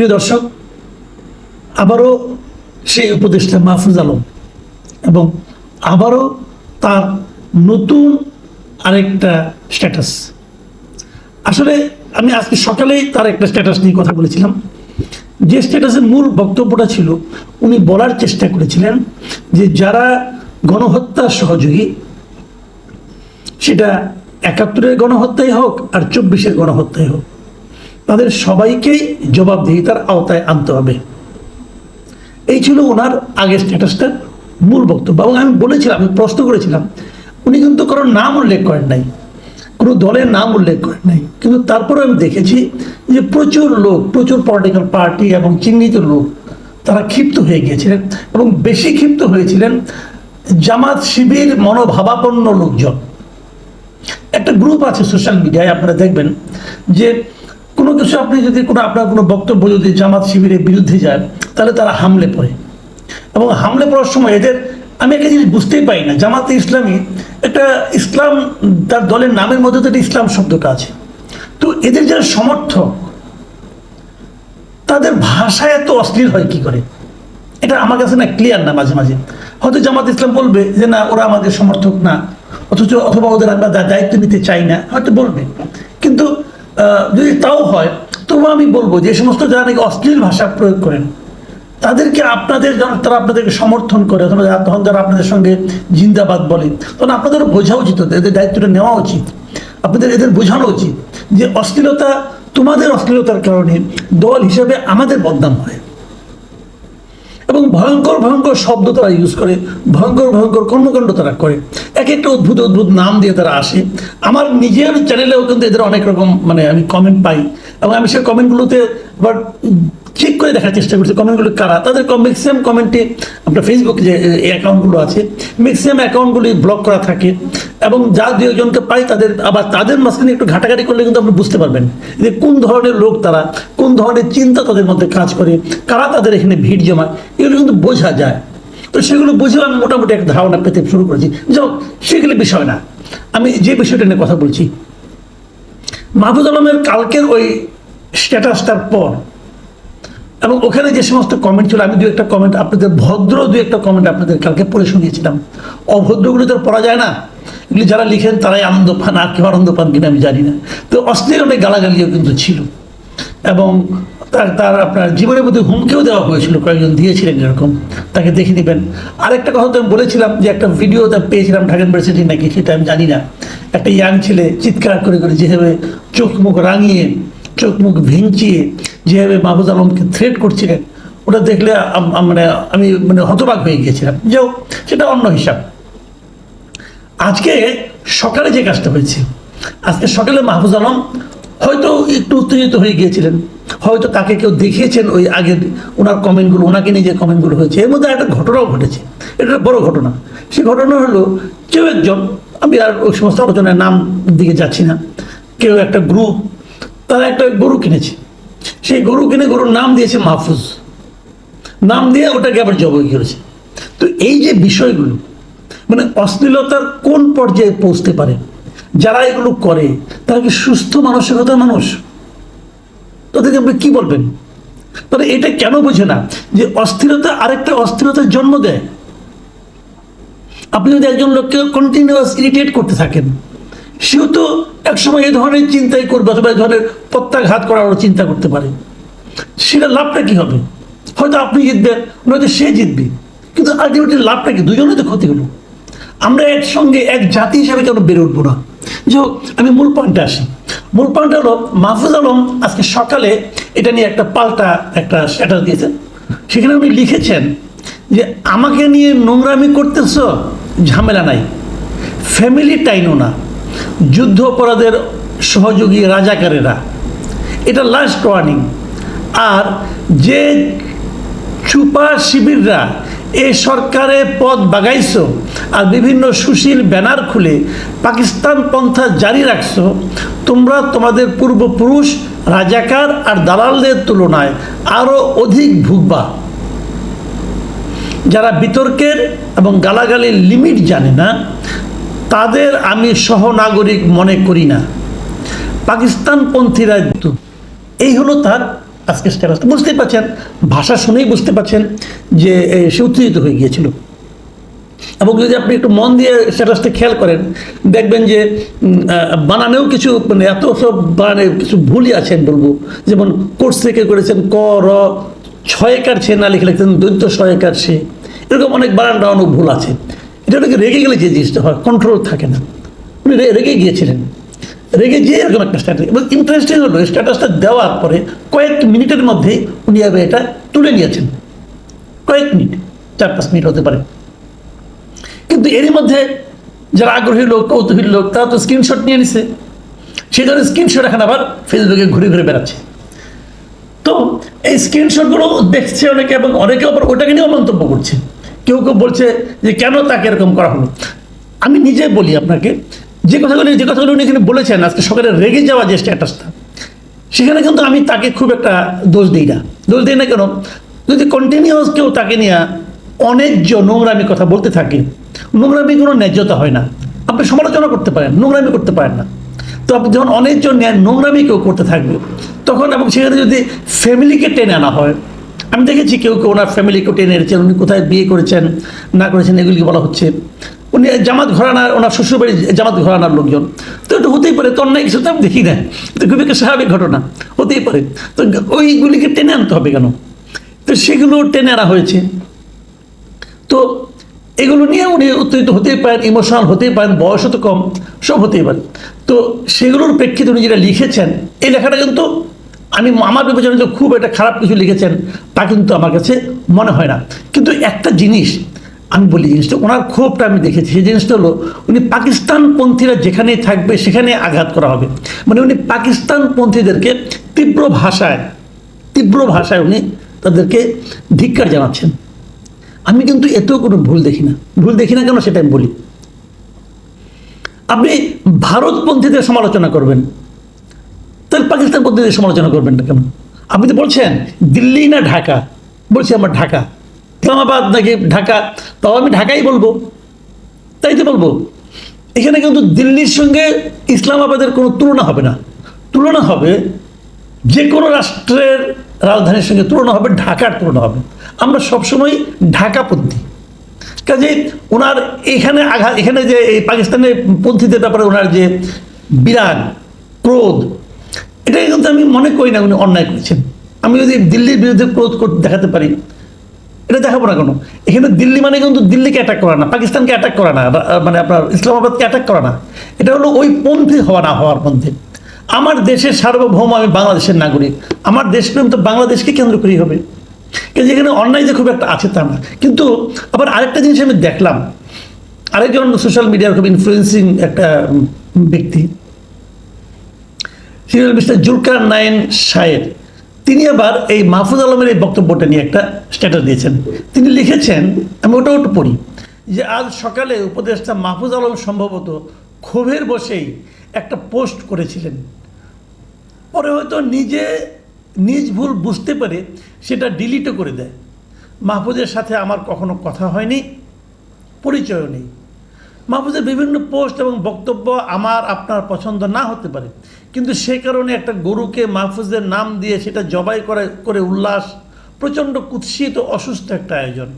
প্রিয় দর্শক, আবারও সেই উপদেষ্টা মাহফুজ আলম এবং আবারও তার নতুন আরেকটা স্ট্যাটাস। আসলে আমি আজকে সকালেই তার একটা স্ট্যাটাস নিয়ে কথা বলেছিলাম। যে স্ট্যাটাসের মূল বক্তব্যটা ছিল, উনি বলার চেষ্টা করেছিলেন যে যারা গণহত্যার সহযোগী, সেটা একাত্তরের গণহত্যাই হোক আর চব্বিশের গণহত্যাই হোক তাদের সবাইকেই জবাবদিহিতার আওতায় আনতে হবে। এই ছিল ওনার আগের স্ট্যাটাসটার মূল বক্তব্য এবং আমি বলেছিলাম, আমি প্রশ্ন করেছিলাম, উনি কিন্তু কারোর নাম উল্লেখ করেন নাই, কোনো দলের নাম উল্লেখ করেন নাই। কিন্তু তারপরে আমি দেখেছি যে প্রচুর লোক, প্রচুর পলিটিক্যাল পার্টি এবং চিহ্নিত লোক, তারা ক্ষিপ্ত হয়ে গিয়েছিলেন এবং বেশি ক্ষিপ্ত হয়েছিলেন জামাত শিবির মনোভাবাপন্ন লোকজন। একটা গ্রুপ আছে সোশ্যাল মিডিয়ায় আপনারা দেখবেন যে কিছু আপনি যদি কোনো আপনার কোনো বক্তব্য যদি জামাত শিবিরের বিরুদ্ধে যায়, তাহলে তারা হামলে পড়ে। এবং হামলে পড়ার সময় এদের, আমি একটা জিনিস বুঝতেই পারি না, জামাতে ইসলামী একটা ইসলাম, তার দলের নামের মধ্যে তো একটা ইসলাম শব্দটা আছে। তো এদের যারা সমর্থক, তাদের ভাষা এত অশ্লীল হয় কি করে? এটা আমার কাছে না ক্লিয়ার না মাঝে মাঝে। হয়তো জামাত ইসলাম বলবে যে, না, ওরা আমাদের সমর্থক না। অথচ অথবা ওদের আমরা দায়িত্ব নিতে চাই না, হয়তো বলবে। কিন্তু যদি তাও হয়, তবু আমি বলব যে সমস্ত যারা নাকি অশ্লীল ভাষা প্রয়োগ করেন, তাদেরকে আপনাদের তারা আপনাদেরকে সমর্থন করে, অথবা তখন যারা আপনাদের সঙ্গে জিন্দাবাদ বলে, তখন আপনাদের বোঝা উচিত, এদের দায়িত্বটা নেওয়া উচিত। আপনাদের এদের বোঝানো উচিত যে অশ্লীলতা তোমাদের অশ্লীলতার কারণে দল হিসেবে আমাদের বদনাম হয়। এবং ভয়ঙ্কর ভয়ঙ্কর শব্দ তারা ইউজ করে, ভয়ঙ্কর ভয়ঙ্কর কর্মকাণ্ড তারা করে। এক একটা অদ্ভুত অদ্ভুত নাম দিয়ে তারা আসে। আমার নিজের চ্যানেলেও কিন্তু এদের অনেক রকম মানে আমি কমেন্ট পাই। এবং আমি সেই কমেন্টগুলোতে আবার চেক করে দেখার চেষ্টা করছি। কমেন্টগুলো কারা? তাদের ম্যাক্সিমাম কমেন্টে আপনার ফেসবুক যে অ্যাকাউন্টগুলো আছে ম্যাক্সিমাম অ্যাকাউন্টগুলি ব্লক করা থাকে এবং যা দু একজনকে পাই তাদের, আবার তাদের মাঝখানে একটু ঘাটাঘাটি করলে কিন্তু আপনি বুঝতে পারবেন যে কোন ধরনের লোক তারা, কোন ধরনের চিন্তা তাদের মধ্যে কাজ করে, কারা তাদের এখানে ভিড় জমায়, এগুলো কিন্তু বোঝা যায়। তো সেগুলো বুঝেও আমি মোটামুটি একটা ধারণা পেতে শুরু করেছি। যাই হোক, সেগুলি বিষয় না। আমি যে বিষয়টা নিয়ে কথা বলছি, মাহফুজ আলমের কালকের ওই স্ট্যাটাসটার পর এবং ওখানে যে সমস্ত কমেন্ট ছিল, আমি দু একটা কমেন্ট আপনাদের, ভদ্র দু একটা কমেন্ট আপনাদের কালকে পড়ে শুনিয়েছিলাম। অভদ্রগুলো তো পড়া যায় না। এগুলি যারা লিখেন, তারাই আনন্দ পান, আর কেউ আনন্দ পান কিনা আমি জানি না। তো অশ্লীল অনেক গালাগালিও কিন্তু ছিল। এবং তার তার আপনার জীবনের মধ্যে হুমকিও দেওয়া হয়েছিল, কয়েকজন দিয়েছিলেন এরকম। তাকে দেখে নেবেন। আরেকটা কথা তো আমি বলেছিলাম, যে একটা ভিডিও তা পেয়েছিলাম ঢাকা ইউনিভার্সিটি নাকি, সেটা আমি জানি না। একটা ইয়াং ছেলে চিৎকার করে করে যেভাবে চোখ মুখ রাঙিয়ে, চোখ মুখ ভেঙচিয়ে যেভাবে মাহবুজ আলমকে থ্রেট করছিলেন ওটা দেখলে মানে আমি মানে হতবাক হয়ে গিয়েছিলাম। যাও সেটা অন্য হিসাব। আজকে সকালে যে কাজটা হয়েছে, আজকে সকালে মাহফুজ আলম হয়তো একটু উত্তেজিত হয়ে গিয়েছিলেন। হয়তো তাকে কেউ দেখিয়েছেন ওই আগের, ওনার কমেন্টগুলো, ওনাকে নিয়ে যে কমেন্টগুলো হয়েছে, এর মধ্যে একটা ঘটনাও ঘটেছে। এটা বড় ঘটনা। সেই ঘটনা হলো, কেউ একজন, আমি আর ওই সমস্ত আলোচনার নাম দিকে যাচ্ছি না, কেউ একটা গ্রুপ তারা একটা গরু কিনেছে। সেই গরু কিনে গরুর নাম দিয়েছে মাহফুজ। নাম দিয়ে ওটাকে আবার জবাই করেছে তো এই যে বিষয়গুলো মানে অশ্লীলতার কোন পর্যায়ে পৌঁছতে পারে? যারা এগুলো করে, তারা কি সুস্থ মানসিকতার মানুষ? তাদেরকে আপনি কি বলবেন? তারা এটা কেন বোঝে না যে অস্থিরতা আরেকটা অস্থিরতার জন্ম দেয়? আপনি যদি একজন লোককে কন্টিনিউয়াস ইরিটেট করতে থাকেন, সেও তো একসময় এই ধরনের চিন্তাই করবে অথবা এই ধরনের প্রত্যাঘাত করারও চিন্তা করতে পারে। সেটা লাভটা কি হবে? হয়তো আপনি জিতবেন, নয়তো সে জিতবে। কিন্তু আলটিমেটলি লাভটা কি? দুজনেই তো ক্ষতি হলো। আমরা একসঙ্গে এক জাতি হিসাবে কেন বেড়ে উঠবো না? যে আমি মূল পয়েন্টে আসি। মূল পয়েন্ট হলো, মাহফুজ আলম আজকে সকালে এটা নিয়ে একটা পাল্টা একটা স্ট্যাটাস দিয়েছেন সেখানে উনি লিখেছেন যে, আমাকে নিয়ে নোংরামি করতেছ, ঝামেলা নাই। ফ্যামিলি টাইনও না। যুদ্ধ অপরাধের সহযোগী রাজাকারেরা। এটা লাস্ট ওয়ার্নিং আর যে চুপা শিবিররা এ সরকারে পদ বাগাইছো আর বিভিন্ন সুশীল ব্যানার খুলে পাকিস্তান পন্থা জারি রাখছো, তোমরা তোমাদের পূর্বপুরুষ, রাজাকার আর দালালদের তুলনায় আরও অধিক ভুগবা। যারা বিতর্কের এবং গালাগালির লিমিট জানে না তাদের আমি সহনাগরিক মনে করি না। পাকিস্তানপন্থীরা এই হলো তার আজকে স্ট্যাটাস বুঝতেই পারছেন, ভাষা শুনেই বুঝতে পারছেন যে সে উত্তেজিত হয়ে গিয়েছিল। এবং যদি আপনি একটু মন দিয়ে স্ট্যাটাসটা খেয়াল করেন, দেখবেন যে বানানেও কিছু মানে এত সব বানানে কিছু ভুলই আছেন বলব। যেমন কোর্স থেকে করেছেন, ক, র, ছয়কার সে না লিখে লিখতেন দৈত্য ছয়কার সে। এরকম অনেক বানান ভুল আছে। এটা ওনাকে রেগে গেলে যে জিনিসটা হয় কন্ট্রোল থাকে না। উনি রেগে গিয়েছিলেন। রেগে গিয়ে এরকম একটা স্ট্যাটাস এবং ইন্টারেস্টিং হলো স্ট্যাটাসটা দেওয়ার পরে কয়েক মিনিটের মধ্যেই উনি এবার এটা তুলে নিয়েছেন। কয়েক মিনিট, চার পাঁচ মিনিট হতে পারে। কিন্তু এরই মধ্যে যারা আগ্রহী লোক কৌতূহলী লোক, তারা তো স্ক্রিনশট নিয়ে নিছে। সেই জন্য স্ক্রিনশট এখন আবার ফেসবুকে ঘুরে ঘুরে বেড়াচ্ছে। তো এই স্ক্রিনশটগুলো দেখছে অনেকে এবং অনেকে ওটাকে নিয়েও মন্তব্য করছে। কেউ কেউ বলছে যে কেন তাকে এরকম করা হলো? আমি নিজে বলি আপনাকে, যে কথাগুলি যে কথাগুলি উনি এখানে বলেছেন, আজকে সকালে রেগে যাওয়া যে স্ট্যাটাসটা সেখানে কিন্তু আমি তাকে খুব একটা দোষ দিই না। দোষ দিই না কেন? যদি কন্টিনিউয়াস কেউ তাকে নিয়ে অন্যায্য নোংরামি কথা বলতে থাকে, নোংরামি কোনো ন্যায্যতা হয় না। আপনি সমালোচনা করতে পারেন, নোংরামি করতে পারেন না। তো আপনি যখন অন্যায্য ন্যায় নোংরামি কেউ করতে থাকবে, তখন এবং সেখানে যদি ফ্যামিলিকে টেনে আনা হয় আমি দেখেছি কেউ কেউ ওনার ফ্যামিলিকে টেনে এনেছেন, উনি কোথায় বিয়ে করেছেন, না করেছেন, এগুলিকে বলা হচ্ছে। উনি জামাত ঘরানার, ওনার শ্বশুরবাড়ি জামাত ঘরানার লোকজন। তো একটু হতেই পারে, তো অন্যায় কিছু তো আমি দেখি না। তো খুবই একটা স্বাভাবিক ঘটনা, হতেই পারে। তো ওইগুলিকে টেনে আনতে হবে কেন? তো সেগুলো টেনে আনা হয়েছে। তো এগুলো নিয়ে উনি উত্তেজিত হতেই পারেন, ইমোশনাল হতেই পারেন বয়স তো কম, সব হতেই পারে। তো সেগুলোর প্রেক্ষিতে উনি যেটা লিখেছেন, এই লেখাটা কিন্তু আমি আমার বিবেচনা যে খুব একটা খারাপ কিছু লিখেছেন, তা কিন্তু আমার কাছে মনে হয় না। কিন্তু একটা জিনিস আমি বলি, জিনিসটা ওনার ক্ষোভটা আমি দেখেছি। সেই জিনিসটা হলো, উনি পাকিস্তানপন্থীরা যেখানেই থাকবে সেখানে আঘাত করা হবে। মানে উনি পাকিস্তানপন্থীদেরকে তীব্র ভাষায় তীব্র ভাষায় উনি তাদেরকে ধিক্কার জানাচ্ছেন। আমি কিন্তু এতেও কোনো ভুল দেখি না। ভুল দেখি না কেন সেটা আমি বলি। আপনি ভারতপন্থীদের সমালোচনা করবেন। তাহলে পাকিস্তানপন্থীদের সমালোচনা করবেন না কেন? আপনি তো বলছেন, দিল্লি না ঢাকা? বলছি আমার ঢাকা। ইসলামাবাদ নাকি ঢাকা? তাও আমি ঢাকাই বলব। তাই তো বলব। এখানে কিন্তু দিল্লির সঙ্গে ইসলামাবাদের কোনো তুলনা হবে না। তুলনা হবে যে কোনো রাষ্ট্রের রাজধানীর সঙ্গে তুলনা হবে, ঢাকার তুলনা হবে। আমরা সবসময় ঢাকাপন্থী কাজে ওনার এখানে আঘাত, এখানে যে এই পাকিস্তানের পন্থীদের ব্যাপারে ওনার যে বিরাগ, ক্রোধ এটাকে কিন্তু আমি মনে করি না উনি অন্যায় করেছেন। আমি যদি দিল্লির বিরুদ্ধে ক্রোধ করতে দেখাতে পারি এটা দেখাবো না কোনো? এখানে দিল্লি মানে কিন্তু দিল্লিকে অ্যাটাক করা না পাকিস্তানকে অ্যাটাক করা না মানে আপনার ইসলামাবাদকে অ্যাটাক করা না। এটা হলো ওই পন্থী হওয়া না হওয়ার মধ্যে। আমার দেশের সার্বভৌম আমি বাংলাদেশের নাগরিক। আমার দেশপ্রেম তো বাংলাদেশকে কেন্দ্র করেই হবে। কিন্তু যেখানে অন্যায় যে খুব একটা আছে তা না। কিন্তু আবার আরেকটা জিনিস আমি দেখলাম। আরেকজন সোশ্যাল মিডিয়ার খুব ইনফ্লুয়েন্সিং একটা উম, serial mister Zulkarnain Sayeer তিনি আবার এই মাহফুজ আলমের এই বক্তব্যটা নিয়ে একটা স্ট্যাটাস দিয়েছেন। তিনি লিখেছেন, আমি ওটা ওটা পড়ি, যে আজ সকালে উপদেষ্টা মাহফুজ আলম সম্ভবত ক্ষোভের বসেই একটা পোস্ট করেছিলেন। পরে হয়তো নিজে নিজ ভুল বুঝতে পারে সেটা ডিলিটও করে দেয়। মাহফুজের সাথে আমার কখনো কথা হয়নি, পরিচয়ও নেই। মাহফুজের বিভিন্ন পোস্ট এবং বক্তব্য আমার, আপনার পছন্দ না হতে পারে। কিন্তু সে কারণে একটা গরুকে মাহফুজের নাম দিয়ে সেটা জবাই করে করে উল্লাস, প্রচণ্ড কুৎসিত, অসুস্থ একটা আয়োজন।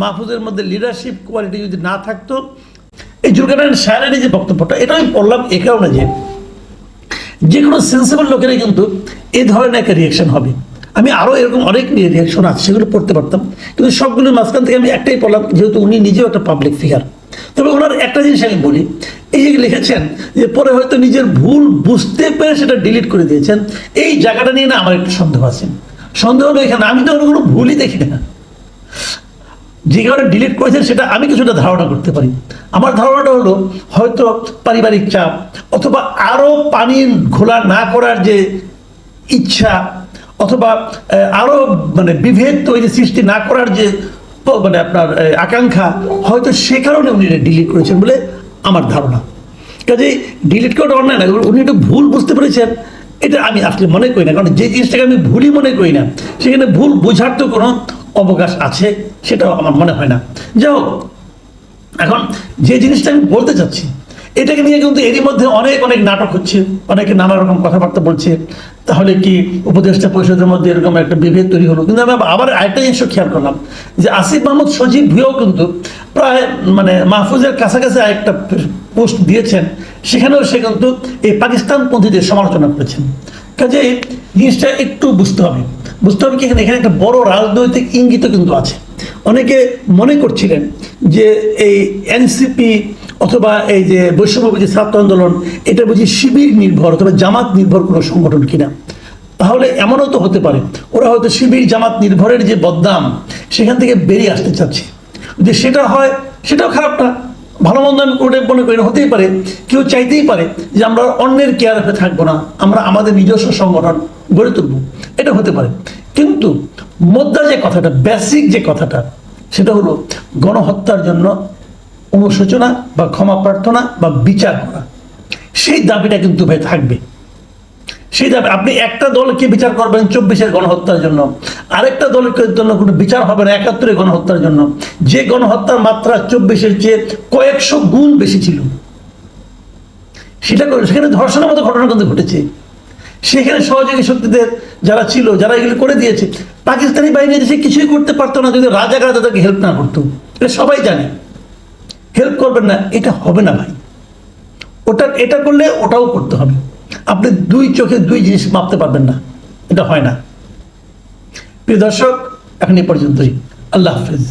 মাহফুজের মধ্যে লিডারশিপ কোয়ালিটি যদি না থাকতো, এই জুলকানায়ন সায়ারের যে বক্তব্যটা, এটা আমি পড়লাম এ কারণে যে যে কোনো সেন্সিবল লোকেরাই কিন্তু এ ধরনের একটা রিয়াকশন হবে। আমি আরও এরকম অনেক নিয়ে রিয়াকশন আছে, সেগুলো পড়তে পারতাম। কিন্তু সবগুলোর মাঝখান থেকে আমি একটাই পড়লাম, যেহেতু উনি নিজেও একটা পাবলিক ফিগার তবে ওনার একটা জিনিস আমি বলি, এই যে লিখেছেন যে পরে হয়তো নিজের ভুল বুঝতে পেরে সেটা ডিলিট করে দিয়েছেন, এই জায়গাটা নিয়ে না আমার একটু সন্দেহ আছে। সন্দেহ এখানে, আমি তো কোনো ভুলই দেখি না। যে কারণে ডিলিট করেছেন সেটা আমি কিছুটা ধারণা করতে পারি। আমার ধারণাটা হলো, হয়তো পারিবারিক চাপ, অথবা আরও পানি ঘোলা না করার যে ইচ্ছা, অথবা আরও মানে বিভেদ তৈরি সৃষ্টি না করার যে মানে আপনার আকাঙ্ক্ষা, হয়তো সে কারণে উনি এটা ডিলিট করেছেন বলে আমার ধারণা। কাজে ডিলিট করাটা অন্যায় না উনি একটু ভুল বুঝতে পেরেছেন। এটা আমি আসলে মনে করি না, কারণ যে জিনিসটাকে আমি ভুলই মনে করি না, সেখানে ভুল বোঝার তো কোনো অবকাশ আছে, সেটাও আমার মনে হয় না। যাই হোক, এখন যে জিনিসটা আমি বলতে চাচ্ছি এটাকে নিয়ে কিন্তু এরই মধ্যে অনেক অনেক নাটক হচ্ছে, অনেকে নানা রকম কথাবার্তা বলছে। তাহলে কি উপদেষ্টা পরিষদের মধ্যে এরকম একটা বিভেদ তৈরি হলো? কিন্তু আমি আবার আরেকটা জিনিস খেয়াল করলাম, যে আসিফ মাহমুদ সজীব ভুয়েও কিন্তু প্রায় মানে মাহফুজের কাছাকাছি একটা পোস্ট দিয়েছেন, সেখানেও সে কিন্তু এই পাকিস্তানপন্থীদের সমালোচনা করেছেন। কাজে জিনিসটা একটু বুঝতে হবে। বুঝতে হবে কি এখানে এখানে একটা বড় রাজনৈতিক ইঙ্গিত কিন্তু আছে। অনেকে মনে করছিলেন যে এই এনসিপি অথবা এই যে বৈষম্যবাদী ছাত্র আন্দোলন, এটা বুঝি শিবির নির্ভর অথবা জামাত নির্ভর কোনো সংগঠন কিনা? তাহলে এমনও তো হতে পারে, ওরা হয়তো শিবির, জামাত নির্ভরের যে বদনাম, সেখান থেকে বেরিয়ে আসতে চাচ্ছে। যে সেটা হয়, সেটাও খারাপ না। ভালো মন্দ আমি মনে করি হতেই পারে। কেউ চাইতেই পারে যে আমরা অন্যের কেয়ারে থাকব না, আমরা আমাদের নিজস্ব সংগঠন গড়ে তুলব। এটা হতে পারে। কিন্তু মোদ্দা যে কথাটা বেসিক যে কথাটা, সেটা হলো গণহত্যার জন্য অনুশোচনা বা ক্ষমা প্রার্থনা বা বিচার করা। সেই দাবিটা কিন্তু ভাই থাকবে। সেই দাবি আপনি একটা দলকে বিচার করবেন চব্বিশের গণহত্যার জন্য। আরেকটা দলের জন্য কোনো বিচার হবে না একাত্তরের গণহত্যার জন্য। যে গণহত্যার মাত্রা চব্বিশের চেয়ে কয়েকশো গুণ বেশি ছিল। সেটা সেখানে ধর্ষণের মতো ঘটনা কিন্তু ঘটেছে। সেখানে সহযোগী শক্তিদের যারা ছিল, যারা এগুলো করে দিয়েছে, পাকিস্তানি বাহিনী দেশে কিছুই করতে পারতো না যদি রাজাকারা তাদেরকে হেল্প না করতো। এটা সবাই জানে। হেল্প করবেন না, এটা হবে না ভাই। ওটা, এটা করলে ওটাও করতে হবে। আপনি দুই চোখে দুই জিনিস মাপতে পারবেন না, এটা হয় না। প্রিয় দর্শক, এখন এ পর্যন্তই। আল্লাহ হাফেজ।